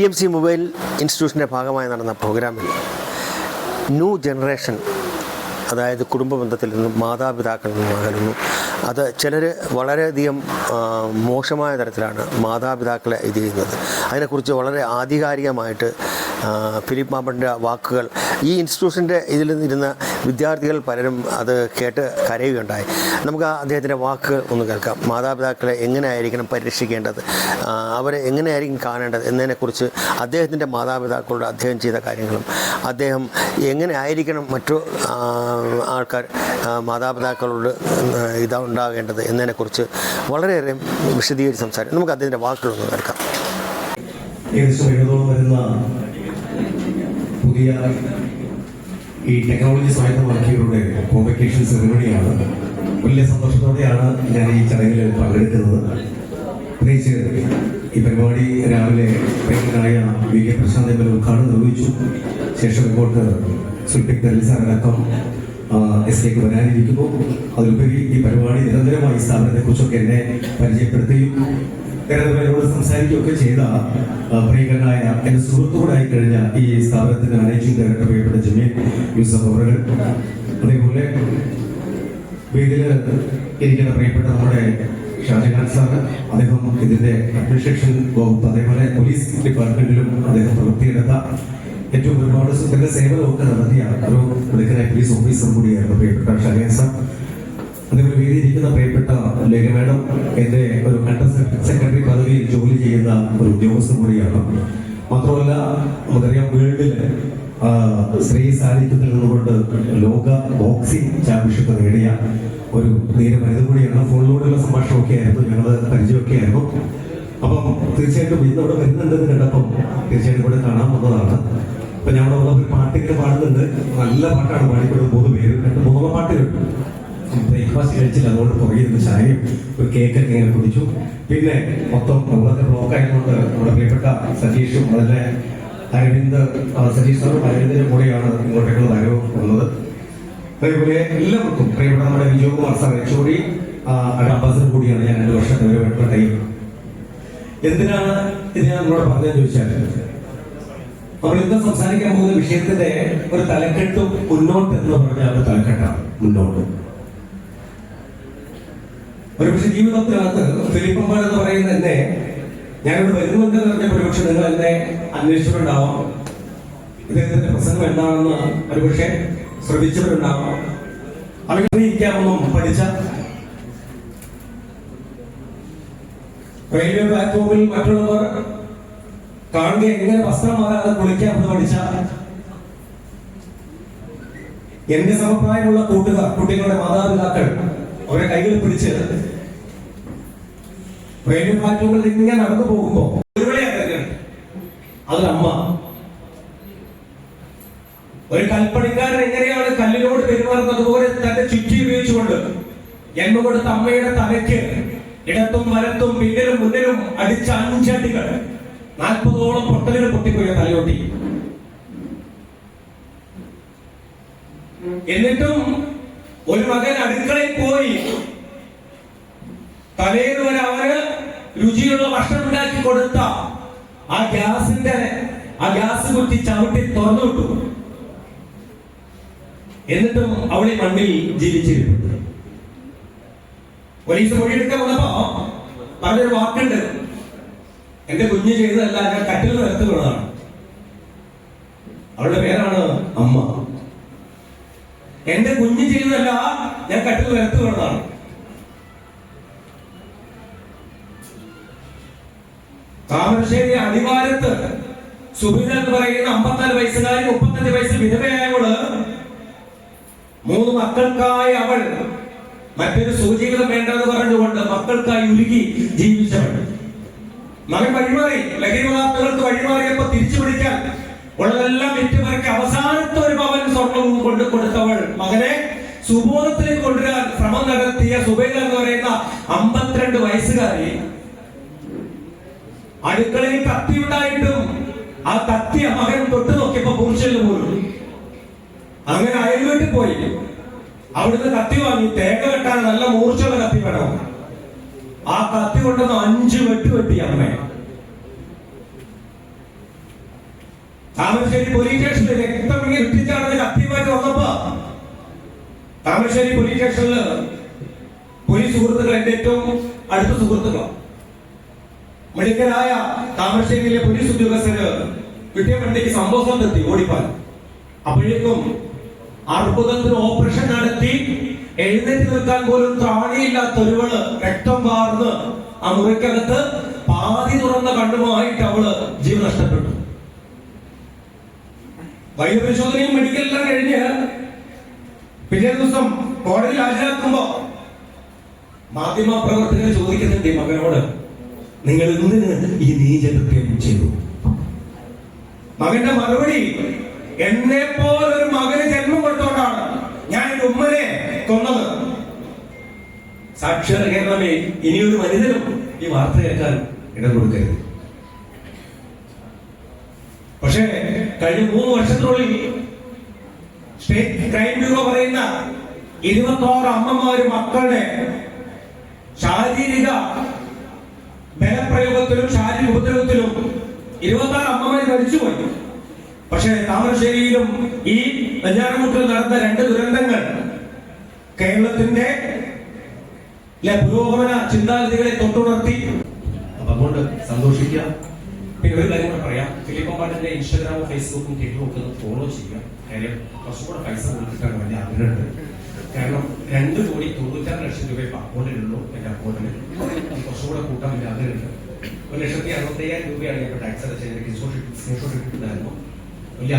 T M C mobile ഇൻസ്റ്റിറ്റ്യൂഷന്റെ ഭാഗമായി നടന്ന പ്രോഗ്രാമിൽ ന്യൂ ജനറേഷൻ അതായത് കുടുംബ ബന്ധത്തിൽ നിന്നും മാതാപിതാക്കളിൽ നിന്നും അകലുന്നു. അത് ചിലർ വളരെയധികം മോശമായ തരത്തിലാണ് മാതാപിതാക്കളെ ഇത് ചെയ്യുന്നത്. അതിനെക്കുറിച്ച് വളരെ ആധികാരികമായിട്ട് ഫിലിപ്പ് മാമ്പന്റെ വാക്കുകൾ. ഈ ഇൻസ്റ്റിറ്റ്യൂഷന്റെ ഇതിൽ ഇരുന്ന വിദ്യാർത്ഥികൾ പലരും അത് കേട്ട് കരയുകയുണ്ടായി. നമുക്ക് അദ്ദേഹത്തിന്റെ വാക്കുകൾ ഒന്ന് കേൾക്കാം. മാതാപിതാക്കളെ എങ്ങനെയായിരിക്കണം പരിരക്ഷിക്കേണ്ടത്? അവരെ എങ്ങനെയായിരിക്കും കാണേണ്ടത് എന്നതിനെക്കുറിച്ച് അദ്ദേഹത്തിന്റെ മാതാപിതാക്കളോട് അദ്ദേഹം ചെയ്ത കാര്യങ്ങളും അദ്ദേഹം എങ്ങനെ ആയിരിക്കണം മറ്റു ആൾക്കാർ മാതാപിതാക്കളോട് ഇതുണ്ടാകേണ്ടത് എന്നതിനെക്കുറിച്ച് വളരെയേറെ വിശദീകരിച്ച് സംസാരിക്കും. നമുക്ക് അദ്ദേഹത്തിന്റെ വാക്കുകളൊന്ന് കേൾക്കാം. ഏകദേശം വരുന്ന പുതിയ ഈ ടെക്നോളജി സ്വായത്തമാക്കിയവരുടെ കോമ്പറ്റീഷൻ സെറിമണിയാണ് വലിയ സന്തോഷത്തോടെയാണ് ഞാൻ ഈ ചടങ്ങിൽ പങ്കെടുക്കുന്നത്. പ്രത്യേകിച്ച് ഈ പരിപാടി രാവിലെ പ്രേമനായ V K Prashanth M L ഉദ്ഘാടനം നിർവഹിച്ചു. ശേഷം ഇങ്ങോട്ട് സുൽപിക് ദലിൽ സാറടക്കം എസ് കെക്ക് വരാനിരിക്കുന്നു. അതിലുപരി ഈ പരിപാടി നിരന്തരമായി സ്ഥാപനത്തെക്കുറിച്ചൊക്കെ എന്നെ പരിചയപ്പെടുത്തുകയും എന്നോട് സംസാരിക്കുകയൊക്കെ ചെയ്ത പ്രിയങ്കരനായ എന്റെ സുഹൃത്തുക്കൂടായി കഴിഞ്ഞ ഈ സ്ഥാപനത്തിന്റെ മാനേജിംഗ് ഡയറക്ടർ പ്രിയപ്പെട്ട ജമീൻ യൂസഫ് അവറുകൾ. അതേപോലെ വേദിയിൽ ഇരിക്കുന്ന പ്രിയപ്പെട്ട നമ്മുടെ ഷാജഹാൻ സാറ് അദ്ദേഹം ഇതിന്റെ അഡ്മിനിസ്ട്രേഷൻ വകുപ്പ് അതേപോലെ പോലീസ് ഡിപ്പാർട്ട്മെന്റിലും അദ്ദേഹം പ്രവൃത്തിയെടുത്ത ഏറ്റവും ഒരുപാട് സുഖ സേവനമൊക്കെ നടത്തിയ ഒരു മിടുക്കനായ പോലീസ് ഓഫീസർ കൂടിയായിരുന്നു പ്രിയപ്പെട്ട ഷാജഹാൻ സാർ. വേദിയിരിക്കുന്ന പ്രിയപ്പെട്ട ലേഖ മാഡം എന്റെ ഒരു അണ്ടർ സെക്രട്ടറി പദവിയിൽ ജോലി ചെയ്യുന്ന ഒരു ഉദ്യോഗസ്ഥൻ കൂടിയാണ്. മാത്രമല്ല നമുക്കറിയാം വേൾഡിൽ ശ്രീ സ്ത്രീ സാന്നിധ്യത്തിൽ നിന്നുകൊണ്ട് ലോക ബോക്സിംഗ് ചാമ്പ്യൻഷിപ്പ് നേടിയ ഒരു ധീരമനിത കൂടിയാണ്. ഫോണിലൂടെയുള്ള സംഭാഷണമൊക്കെ ആയിരുന്നു ഞങ്ങൾ പരിചയമൊക്കെ ആയിരുന്നു. അപ്പം തീർച്ചയായിട്ടും ഇന്ന് അവിടെ വരുന്നുണ്ടെന്ന് തീർച്ചയായിട്ടും ഇവിടെ കാണാൻ വന്നതാണ്. അപ്പൊ ഞങ്ങളുടെ ഒരു പാട്ടിങ്ങനെ പാടുന്നുണ്ട്. നല്ല പാട്ടാണ് പാടിപ്പെടുന്നത് മൂന്ന് പേര് രണ്ട് മൂന്നോളം പാട്ട് കേട്ടു ബ്രേക്ക്ഫാസ്റ്റ് കഴിച്ചില്ല അതുകൊണ്ട് പുറകിരുന്ന് ചായയും ഒരു കേക്കൊക്കെ ഇങ്ങനെ കുടിച്ചു. പിന്നെ മൊത്തം നമ്മളൊക്കെ ബ്ലോക്ക് ആയതുകൊണ്ട് നമ്മുടെ പ്രിയപ്പെട്ട സതീഷും വളരെ അരവിന്ദ് സതീഷ് സാറും അരവിന്ദിന്റെ കൂടെയാണ് ഇങ്ങോട്ടേക്കുള്ള വരവ് വന്നത് അതേപോലെ എല്ലാവർക്കും പ്രിയപ്പെട്ട നമ്മുടെ വിജയകുമാർ സാർ എച്ചുകൂടി അംബാസഡർ കൂടിയാണ് ഞാൻ രണ്ട് വർഷത്തെ ഒരു ടൈം. എന്തിനാണ് ഇത് ഞാൻ നിങ്ങളോട് പറഞ്ഞതെന്ന് ചോദിച്ചാൽ നമ്മൾ ഇന്ന് സംസാരിക്കാൻ പോകുന്ന വിഷയത്തിന്റെ ഒരു തലക്കെട്ട് മുന്നോട്ട് എന്ന് പറഞ്ഞാൽ തലക്കെട്ടാണ് മുന്നോട്ട്. ഒരുപക്ഷെ ജീവിതത്തിനകത്ത് ഫിലിപ്പമ്മ എന്ന് പറയുന്ന എന്നെ ഞാനിവിടെ വരുന്നുണ്ട് എന്ന് പറഞ്ഞ ഒരുപക്ഷെ നിങ്ങൾ എന്നെ അന്വേഷിച്ചിട്ടുണ്ടാവാം. ഇദ്ദേഹത്തിന്റെ പ്രസംഗം എന്താണെന്ന് ഒരുപക്ഷെ ശ്രദ്ധിച്ചിട്ടുണ്ടാവാം. അറിയിക്കാമെന്നും പഠിച്ച റെയിൽവേ പ്ലാറ്റ്ഫോമിൽ മറ്റുള്ളവർ കാണുക എങ്ങനെ വസ്ത്രം മാറാതെ കുളിക്കാമെന്ന് പഠിച്ച എന്റെ സമപ്രായമുള്ള കൂട്ടുകാർ കുട്ടികളുടെ മാതാപിതാക്കൾ അവരെ കൈകൾ പിടിച്ച് റെയിൽവേ പ്ലാറ്റ്ഫോമിൽ ഇങ്ങനെ നടന്നു പോകുമ്പോ അതിലമ്മ ഒരു കൽപ്പണിക്കാരൻ എങ്ങനെയാണ് കല്ലിനോട് പെരുമാറുന്നത്? പോലെ തന്റെ ചുറ്റി ഉപയോഗിച്ചുകൊണ്ട് ജന്മ കൊടുത്ത അമ്മയുടെ തലയ്ക്ക് ഇടത്തും വരത്തും പിന്നിലും മുന്നിലും അടിച്ച അഞ്ചടികൾ നാൽപ്പതോളം പൊട്ടലുകൾ പൊട്ടിപ്പോയ തലയോട്ടി. എന്നിട്ടും ഒരു മകൻ അടുക്കളയിൽ പോയി. തലേന്ന് വരെ അവന് രുചിയുള്ള ഭക്ഷണം ഉണ്ടാക്കി കൊടുത്ത ആ ഗ്യാസിന്റെ ആ ഗ്യാസ് കുറ്റി ചവിട്ടി തുറന്നു വിട്ടു. എന്നിട്ടും അവളെ മണ്ണിൽ ജീവിച്ചിരുന്നു. പോലീസ് മൊഴിയെടുക്കാൻ വന്നപ്പോ പറഞ്ഞൊരു വാക്കുണ്ട്. എന്റെ കുഞ്ഞ് ചെയ്തതല്ല ഞാൻ കട്ടിൽ വീണതാണ്. അവളുടെ പേരാണ് അമ്മ. എന്റെ കുഞ്ഞ് ചെയ്യുന്നതല്ല ഞാൻ കട്ടിൽ നിരത്ത് വരുന്നതാണ് താമരശ്ശേരി അടിവാരത്ത് സുബിത എന്ന് പറയുന്ന അമ്പത്തിനാല് വയസ്സുകാരി മുപ്പത്തഞ്ച് വയസ്സ് വിധവയായവൾ മൂന്ന് മക്കൾക്കായി അവൾ മറ്റൊരു സുജീവിതം വേണ്ടെന്ന് പറഞ്ഞുകൊണ്ട് മക്കൾക്കായി ഉരുകി ജീവിച്ചവൾ. മകൻ വഴിമാറി ലഹരി പദാർത്ഥങ്ങൾക്ക് വഴിമാറിയപ്പോ തിരിച്ചു പിടിക്കാൻ ഉള്ളതെല്ലാം വിറ്റുമറിക്ക് അവസാനത്തെ സുബോധത്തിലേക്ക് കൊണ്ടുവരാൻ ശ്രമം നടത്തിയ സുബൈദ എന്ന് പറയുന്ന അമ്പത്തിരണ്ട് വയസ്സുകാരി അടുക്കളയിൽ കത്തി ഉണ്ടായിട്ടും ആ കത്തി മകൻ തൊട്ട് നോക്കിയപ്പോ പുരുഷനിൽ പോലും അങ്ങനെ അയൽവീട്ടിൽ പോയി. അവിടുന്ന് കത്തി വാങ്ങി. തേങ്ങ വെട്ടാൻ നല്ല മൂർച്ചയുള്ള കത്തി വേണം. ആ കത്തി കൊണ്ടുവന്ന് അഞ്ചു വെട്ട് വെട്ടി അമ്മ. താമരശ്ശേരി പോലീസ് സ്റ്റേഷനിൽ രക്തം ഇങ്ങനെ ഇട്ടിച്ചാണെന്ന് കത്തിയുമായിട്ട് വന്നപ്പോ താമരശ്ശേരി പോലീസ് സ്റ്റേഷനിൽ പോലീസ് സുഹൃത്തുക്കൾ എന്റെ ഏറ്റവും അടുത്ത സുഹൃത്തുക്കളാണ് മെഡിക്കലായ താമരശ്ശേരിയിലെ പോലീസ് ഉദ്യോഗസ്ഥര് കിട്ടിയ വണ്ടിക്ക് സംഭവം നിർത്തി ഓടിപ്പാൽ അപ്പോഴേക്കും അർബുദത്തിന് ഓപ്പറേഷൻ നടത്തി എഴുന്നേറ്റ് നിൽക്കാൻ പോലും ത്രാണിയില്ലാത്ത ഒരുവൾ രക്തം വാർന്ന് ആ മുറിക്കകത്ത് പാതി തുറന്ന കണ്ണുമായിട്ട് അവൾ ജീവൻ നഷ്ടപ്പെട്ടു. വൈദ്യപരിശോധനയും മെഡിക്കലെല്ലാം കഴിഞ്ഞ് പിറ്റേ ദിവസം കോടതിയിൽ ഹാജരാക്കുമ്പോ മാധ്യമ പ്രവർത്തകർ ചോദിക്കുന്നുണ്ട് ഈ മകനോട് നിങ്ങൾ എന്തിന് ഈ നീചകൃത്യം ചെയ്തു മകന്റെ മറുപടി എന്നെ പോലെ ഒരു മകന് ജന്മം കൊടുത്തോണ്ടാണ് ഞാൻ എന്റെ ഉമ്മനെ കൊന്നത്. സാക്ഷര കേരളമേ ഇനിയൊരു മനിതനും ഈ വാർത്ത കേൾക്കാൻ ഇടം കൊടുക്കരുത്. പക്ഷേ കഴിഞ്ഞ മൂന്ന് വർഷത്തിനുള്ളിൽ സ്റ്റേറ്റ് ക്രൈം ബ്യൂറോ പറയുന്ന ഇരുപത്തോറ് അമ്മമാരും മക്കളുടെ ശാരീരിക ബലപ്രയോഗത്തിലും ശാരീരിക ഉപദ്രവത്തിലും ഇരുപത്തി ആറ് അമ്മമാര് മരിച്ചുപോയി. പക്ഷേ താമരശ്ശേരിയിലും ഈ വെഞ്ഞാറമുട്ടിൽ നടന്ന രണ്ട് ദുരന്തങ്ങൾ കേരളത്തിന്റെ പുരോഗമന ചിന്താഗതികളെ തൊട്ടുണർത്തി. അപ്പൊ അതുകൊണ്ട് സന്തോഷിക്കുക. പിന്നെ ഒരു കാര്യം ഫിലിപ്പ് പാട്ടിന്റെ ഇൻസ്റ്റാഗ്രാമും ഫേസ്ബുക്കും ടിക്ടോക്കും ഒന്ന് ഫോളോ ചെയ്യുക കാര്യം കുറച്ചുകൂടെ പൈസ കൊടുത്തിട്ടാണ് വലിയ ആഗ്രഹമുണ്ട് കാരണം രണ്ട് കോടി തൊണ്ണൂറ്റാറ് ലക്ഷം രൂപ ഇപ്പൊ അക്കൗണ്ടിലുള്ളൂ എന്റെ അക്കൗണ്ടിൽ കുറച്ചുകൂടെ കൂട്ടാൻ വലിയ ആഗ്രഹമുണ്ട് ഒരു ലക്ഷത്തി അറുപത്തയ്യായിരം രൂപയാണ് ഞാൻ ടാക്സ് അടച്ചത് സ്ക്രീൻഷോട്ട് ഇട്ടിട്ടുണ്ടായിരുന്നു. വലിയ